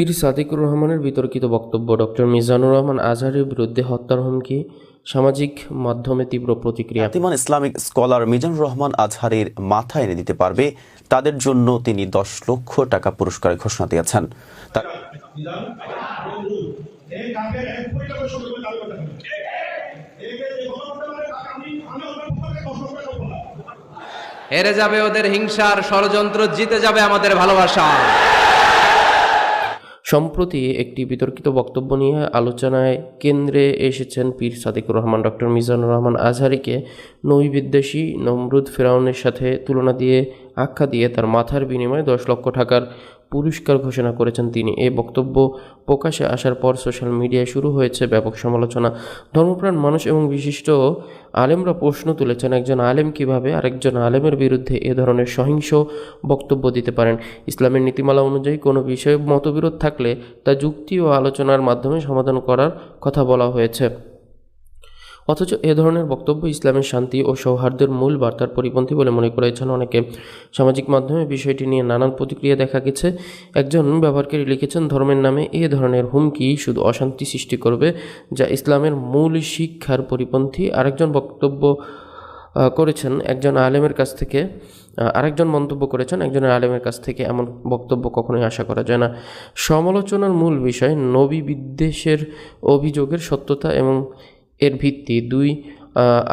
পীর সাদিকুর রহমানের বিতর্কিত বক্তব্য ডক্টর মিজানুর রহমান আজহারের বিরুদ্ধে হত্যার হুমকি সামাজিক মাধ্যমে তীব্র প্রতিক্রিয়া। খ্যাতিমান ইসলামিক স্কলার মিজানুর রহমান আজহারের মাথা এনে দিতে পারবে তাদের জন্য তিনি দশ লক্ষ টাকা পুরস্কারের ঘোষণা দিয়েছেন। হেরে যাবে ওদের হিংসার ষড়যন্ত্র জিতে যাবে আমাদের ভালোবাসা। সম্প্রতি একটি বিতর্কিত বক্তব্য নিয়ে আলোচনায় কেন্দ্রে এসেছেন পীর সাদিকুর রহমান, ডক্টর মিজানুর রহমান আজহারিকে নৈবিদ্বেষী নমরুদ ফেরাউনের সাথে তুলনা দিয়ে আখ্যা দিয়ে তার মাথার বিনিময়ে দশ লক্ষ টাকার পুরস্কার ঘোষণা করেছেন তিনি। এই বক্তব্য প্রকাশে আসার পর সোশ্যাল মিডিয়ায় শুরু হয়েছে ব্যাপক সমালোচনা। ধর্মপ্রাণ মানুষ এবং বিশিষ্ট আলেমরা প্রশ্ন তুলেছেন, একজন আলেম কীভাবে আরেকজন আলেমের বিরুদ্ধে এ ধরনের সহিংস বক্তব্য দিতে পারেন? ইসলামের নীতিমালা অনুযায়ী কোনো বিষয়ে মতবিরোধ থাকলে তা যুক্তি ও আলোচনার মাধ্যমে সমাধান করার কথা বলা হয়েছে। অথচ এ ধরনের বক্তব্য ইসলামের শান্তি ও সৌহার্দ্যের মূল বার্তার পরিপন্থী বলে মনে করেছেন অনেকে সামাজিক মাধ্যমে বিষয়টি নিয়ে নানান প্রতিক্রিয়া দেখা গেছে। একজন ব্যবহারকারী লিখেছেন, ধর্মের নামে এ ধরনের হুমকি শুধু অশান্তি সৃষ্টি করবে, যা ইসলামের মূল শিক্ষার পরিপন্থী। আরেকজন বক্তব্য করেছেন, একজন আলেমের কাছ থেকে আরেকজন মন্তব্য করেছেন, একজনের আলেমের কাছ থেকে এমন বক্তব্য কখনোই আশা করা যায় না। সমালোচনার মূল বিষয় নবী বিদ্বেষের অভিযোগের সত্যতা এবং এর ভিত্তি দুই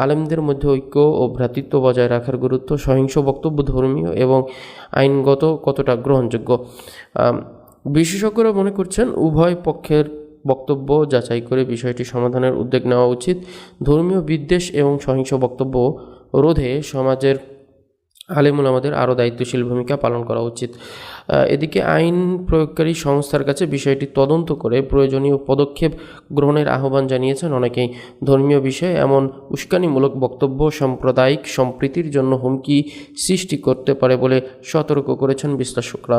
আলেমদের মধ্যে ঐক্য ও ভ্রাতৃত্ব বজায় রাখার গুরুত্ব, সহিংস বক্তব্য ধর্মীয় এবং আইনগত কতটা গ্রহণযোগ্য। বিশেষজ্ঞরা মনে করছেন উভয় পক্ষের বক্তব্য যাচাই করে বিষয়টি সমাধানের উদ্যোগ নেওয়া উচিত। ধর্মীয় বিদ্বেষ এবং সহিংস বক্তব্য রোধে সমাজের আলেমুল আমাদের আরও দায়িত্বশীল ভূমিকা পালন করা উচিত। এদিকে আইন প্রয়োগকারী সংস্থার কাছে বিষয়টি তদন্ত করে প্রয়োজনীয় পদক্ষেপ গ্রহণের আহ্বান জানিয়েছেন অনেকেই। ধর্মীয় বিষয়ে এমন উস্কানিমূলক বক্তব্য সাম্প্রদায়িক সম্প্রীতির জন্য হুমকি সৃষ্টি করতে পারে বলে সতর্ক করেছেন বিশ্লেষকরা।